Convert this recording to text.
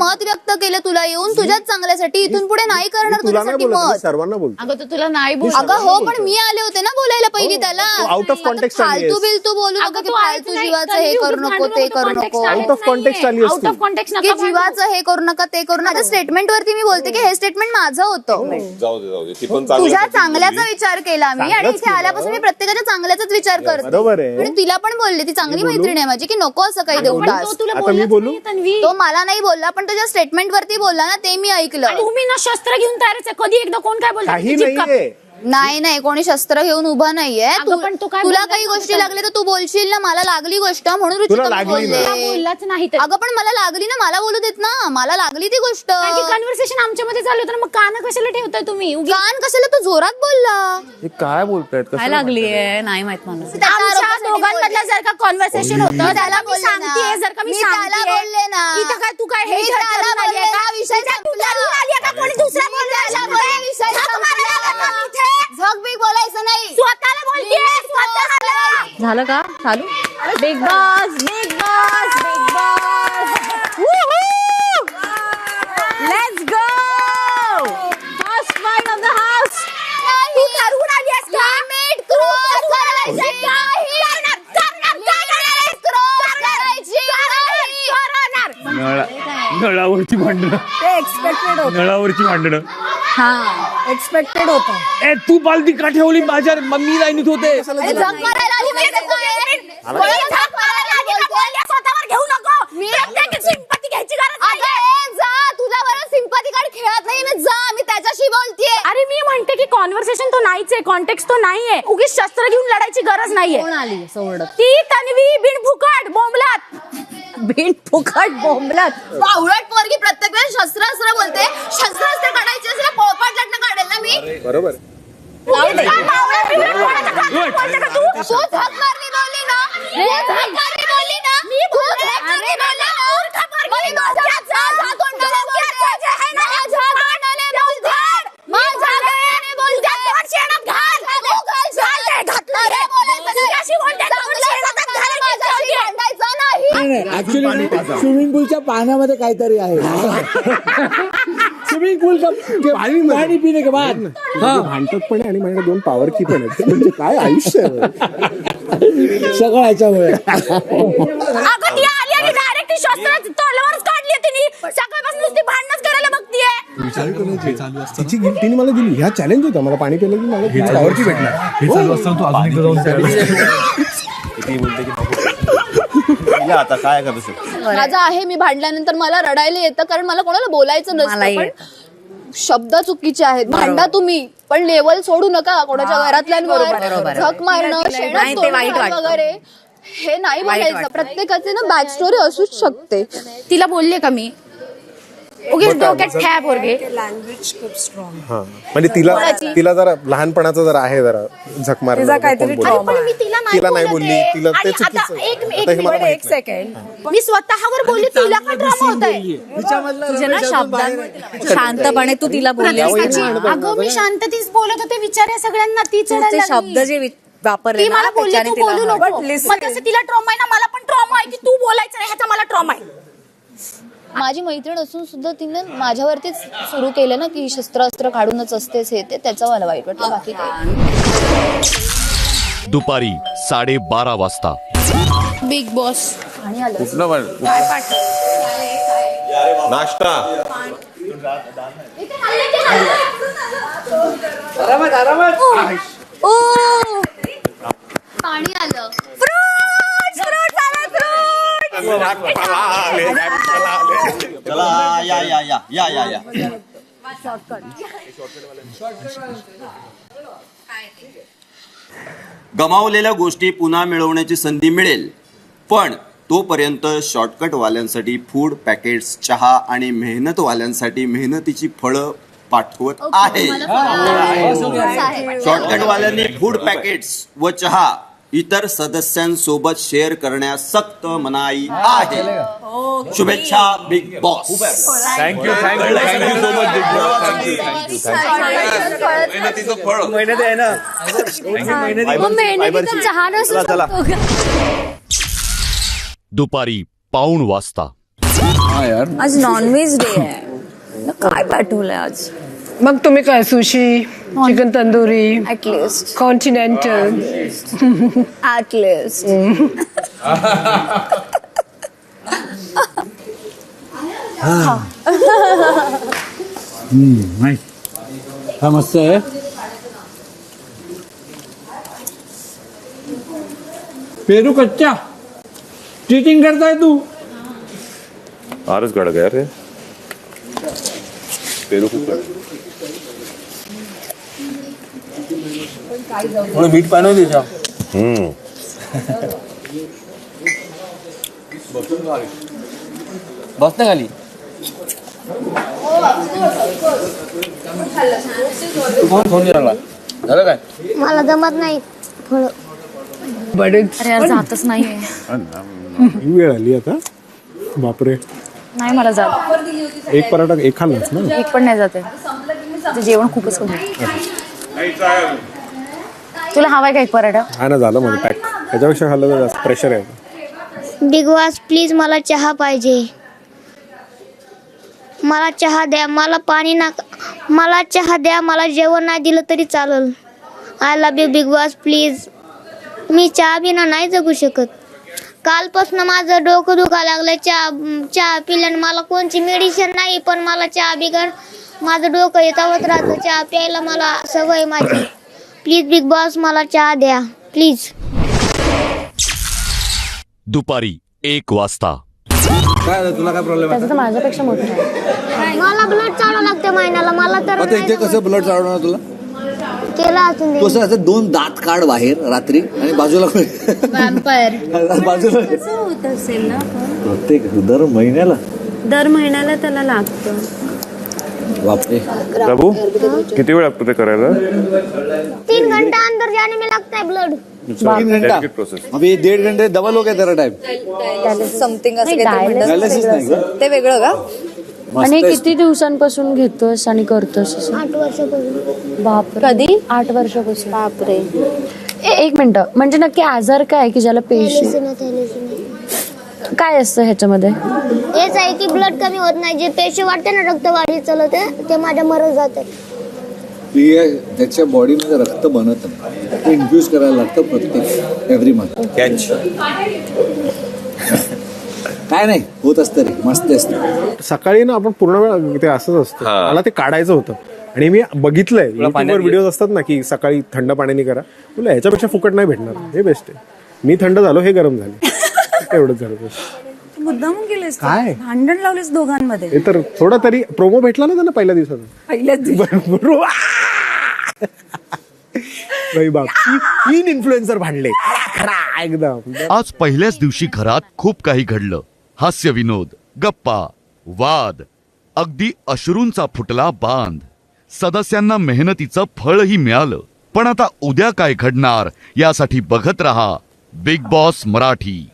मत व्यक्त केलं तुला येऊन? तुझ्याच चांगल्यासाठी इथून पुढे नाही करणार तुला नाही तुझ्यासाठी बोलत मी मत. सर्वांना बोलतो. अगं तर तुला नाही बोल अगं हो पण मी आले होते ना बोलायला पहिली त्याला. तू out of context आली फालतू आहेस. बिलतू बोलू नको की तू फालतू जीवाचं हे करू नको ते करू नको. Out of context आली आहेस आउट तू. ऑफ कॉन्टेक्ट की जीवाचं हे करू नका ते करू नका. स्टेटमेंट वरती मी बोलते की हे स्टेटमेंट माझं होतं. जाऊ दे जाऊ दे. ती पण तुझ्या चांगल्याचा बोलली. विचार केला मी आणि चांगलंच इथे केलं. आल्यापासून मी प्रत्येकाच्या चांगल्याचाच विचार करते. बरोबर आहे. आणि तिला पण बोलले ती चांगली बोलू? मैत्रीण आहे माझी की नको असं काही देऊ पण तो टास्क. आता मी बोलू? तो मला नाही बोलला पण तुझ्या स्टेटमेंट वरती बोलला ना ते मी ऐकलं. तुम्ही ना शस्त्र घेऊन तयारच आहे कधी एकदा कोण काय बोलतो? काही नाही नाही कोणी शस्त्र घेऊन उभा नाहीये. अगं, तू- पण तू काय तुला बोलला काही गोष्टी? लागल्या तर तू बोलशील ना मला लागली गोष्ट म्हणून तुला लागली. बोलले. बोललाच नाही तर. अगं पण मला लागली ना मला बोलू देत ना. मला लागली ती गोष्ट. कन्व्हर्सेशन आमच्यामध्ये चालू होतं ना मग कान कशाला ठेवताय तुम्ही? उगी- कान कशाला? तू जोरात बोलला. हे काय बोलतायत? काय कसं लागली नाही माहीत मला त्याच्या दोघांमधलं जर का कॉन्व्हर्सेशन होतं त्याला मी बोलले ना. सांगतेय जर का मी त्याला बोलले ना. इथं काय तू काय हे ठरवून त्याला आली आहे का? विषय इथं तू संपला. ठरवून आली आहे का? कोणी दुसरा बोलला विषय. झग बिग बोलायचं नाही स्वतःला झालं का चालू big boss big boss big boss let's go first fight of the house तू ठरवून आली आहेस का? Limit तू cross ठरवून आली आहेस करायची का? नाही. करणार, करणार, करणार, Limit cross करणार, करायची करणार, नाही. करणार. नळा नळावरची भांडणं. ते एक्सपेक्टेड होतं. नळावरची भांडणं. हा एक्सपेक्टेड होतं. ए तू पालती का ठेवली माझ्या मम्मी लाईनीत होते. मारायला आली माहिती? कोणी मारायला आली का? बोलल्या स्वतःवर घेऊ नको प्रत्येक sympathy घ्यायची गरज अगं, नाहीये. ए, जा तुझ्या बरोबर सिंपती कार्ड खेळत नाही ना जा मी त्याच्याशी बोलतेय अरे मी म्हणते की कॉन्व्हर्सेशन तो नाहीच आहे कॉन्टेक्स्ट तो नाहीये. उगीच शस्त्र घेऊन लढायची गरज नाहीये. कोण आली सोडत ती तन्वी बिन फुकट बोंबलात. बिन फुकट बोंबलत. बावळट पोरगी प्रत्येक वेळेस शस्त्र अस्त्र बोलते. शस्त्र अस्त्र काढायचे असेल पोळपाट लग्न काढेल ना मी? बरोबर. उगीच काय बावळट बिवळट कोणाच्या घरात बोलते का तू? तू झक मारली बोलली ना तू झक मारली बोलली ना मी तू बोलते, झक मारली अरे बोलली ना मूर्ख पोरगी, मग माझ्या- डोक्याचं- माझ्या तोंडाने बोलते. डोक्याचं जे आहे ना, माझ्या तोंडाने बोलते. माझ्या तोंडाने बोलते. दोन शेणात घाल. तू घाल शेणात. घाल ते, घातलं अरे ते. बोलायचं नाही. तुझ्याशी बोलते, दोन चांगलं शेणात सांगताना घाल. माझ्याशी भांडायचं नाही ऍक्च्युली स्विमिंग पूलच्या पाण्यामध्ये काहीतरी आहे. स्विमिंग पूल का पाणी. पाणी पिणे के बाद भांडत पण आहे आणि माझ्याकडे दोन पॉवर की पण आहेत. म्हणजे काय आयुष्य आहे. सगळं याच्यामुळे अगं ती आली आणि डायरेक्ट शस्त्र तोंडावरच काढली तिने. सकाळपासून नुसती भांडणच करायला बघतीये. तिची गिफ्ट तिने मला दिली. ह्या चॅलेंज होता. मला पाणी पिलं की मला पॉवर की भेटणार. हे चालू असताना तू अजून एकदा जाऊन ती बोलते की तिला आता काय का तसं माझं आहे मी भांडल्यानंतर मला रडायला येतं कारण मला कोणाला बोलायचं नसतं शब्द चुकीचे आहेत. भांडा तुम्ही पण लेवल सोडू नका कोणाच्या बरोबर घरातल्यांवर आहे. झक मारणं नाही, शेणात ते तोडणं वाईट वाटतं. वगैरे हे नाही वाईट बोलायचं. वाटतं. प्रत्येकाचे ना बॅक स्टोरी असूच शकते. तिला बोलले का मी? उगीच डोक्यात ठ्या पोरगे लँग्वेज खूप स्ट्रॉंग हा म्हणजे तिला तिला जरा लहानपणाचं जरा आहे जरा झक तिचा काहीतरी trauma. पण मी तिला नाही तिला बोलली. तिला आणि आता. एक आता हे माहीत सेकंड मी स्वतःवर बोलली तिला का ड्रामा होत आहे तुझे ना शांतपणे तू तिला बोलली अगं मी शांततेच बोलत होते विचार या सगळ्यांना ती तुझे शब्द. जे वि- वापरले ती ना मला बोलली त्याच्याने तू तिला बोलू हं. नको. Listen. मग तसं तिला ट्रॉमा आहे ना मला पण ट्रॉमा आहे की तू बोलायचं नाही ह्याचा मला ट्रॉमा आहे. माझी मैत्रीण असून सुद्धा तिने माझ्यावरतीच सुरू केलं ना की शस्त्र अस्त्र काढूनच असतेस हे ते त्याचं मला वाईट वाटलं बाकी काही दुपारी साडेबारा वाजता. Big boss. आणि आलं कुठलं वाट- नाश्ता. ओ. पाणी आलं. चला या या या या या या गमावलेल्या गोष्टी पुन्हा मिळवण्याची संधी मिळेल. पण तोपर्यंत शॉर्टकटवाल्यांसाठी फूड पॅकेट्स चहा आणि मेहनतवाल्यांसाठी मेहनतीची फळं पाठवत आहे. शॉर्टकटवाल्यांनी फूड पॅकेट्स व चहा इतर सदस्यांसोबत शेअर करण्यास सक्त मनाई आहे. शुभेच्छा big boss thank you thank you thank you so much big boss thank you मेहनतीचं फळ. मेहनत आहे ना? मेहनतीचा चहा नसू शकतो दुपारी पाऊण वाजता. हा यार. आज नॉनव्हेज डे आहे. काय पाठवलंय आज? मग तुम्ही काय sushi chicken tandoori? At least continental at least नाही हा मस्त आहे पेरू कच्चा चिटिंग करताय तू फारच कडक आहे रे पेरू खूप थोडं मीठ पाणी त्याच्या हम्म. बस ना खाली. कोण फोन झाला झालं काय? मला जमत नाही. फळ बरेच अरे यार जातच नाहीये. ही वेळ आली आता. बापरे. नाही मला जात. एक पराठा एक खाल्लाच ना? एक पण नाही जाते ते जेवण खूपच कमी तुला हवाय का एक पराठा? हा ना झालं माझं पॅक त्याच्यापेक्षा खाल्लं तर जास्त प्रेशर आहे. बिग बॉस प्लीज मला चहा पाहिजे. मला चहा द्या मला पाणी ना मला चहा द्या मला जेवण नाही दिलं तरी चालेल. I love you big boss please मी चहा बिना नाही जगू शकत. कालपासून माझं डोकं दुखा लागलं चहा चहा पिल्यानं मला कोणची मेडिसिन नाही पण मला चहा बिगर माझं डोकं येतावत राहतं. चहा प्यायला मला सवय माझी. प्लीज बिग बॉस मला चहा द्या. प्लीज दुपारी एक वाजता. काय झालं? तुला काय प्रॉब्लेम त्याचं तर माझ्यापेक्षा मोठं आहे. मला ब्लड चालू लागते महिन्याला. मला तर आता इथे कसं ब्लड चालवणार तुला? केला असून असं दोन दात काढ बाहेर रात्री आणि बाजूला बाजूला होत असेल ना प्रत्येक दर महिन्याला. दर महिन्याला त्याला लागतं. बापरे. प्रभू किती वेळ लागतो ते करायला? तीन घंटा अंदर जाने में लगता है ब्लड तीन घंटा प्रोसेस अभी डेढ़ घंटे डबल हो गया तेरा टाइम समथिंग असं नाही, काहीतरी म्हणतात. डायलिसिस नाही का? ते वेगळं का? आणि किती दिवसांपासून घेतोस आणि करतोस असं? आठ वर्षापासून. बापरे. कधी? आठ वर्षापासून. बापरे. ए, एक मिनिट. म्हणजे नक्की आजार काय आहे की ज्याला पेशी? Thalassemia, thalassemia. काय असतं ह्याच्यामध्ये? हेच आहे की ब्लड कमी होत नाही. जे पेशी वाटते ना रक्त वाढी चालत ते माझ्या मरत जाते. त्याच्या बॉडीमध्ये रक्त बनत नाही. ते इन्फ्यूज करायला लागतं प्रत्येक एव्हरी मंथ कॅच काय नाही होत असतं रे. मस्त असतं. सकाळी ना आपण पूर्ण वेळ ते असंच असतं. हा. मला ते काढायचं होतं. आणि मी बघितलंय. पाण्यात युट्यूबवर व्हिडिओ असतात ना की सकाळी थंड पाण्याने करा. तुला ह्याच्यापेक्षा फुकट नाही भेटणार. हे बेस्ट आहे. मी थंड झालो हे गरम झाले. एवढंच झालं बस. मुद्दाम केलेस तू. काय? भांडण लावलेस दोघांमध्ये. हे तर थोडा तरी प्रोमो भेटला ना त्यांना पहिल्या दिवसात पहिल्याच दिवशी. बरोबर बाई बाप तीन इन्फ्लुएन्सर भांडले. एकदम. आज पहिल्याच दिवशी घरात खूप काही घडलं. हास्य विनोद गप्पा वाद. अगदी अश्रूंचा फुटला बांध. सदस्यांना मेहनतीचं फळही मिळालं. पण आता उद्या काय घडणार यासाठी बघत रहा बिग बॉस मराठी.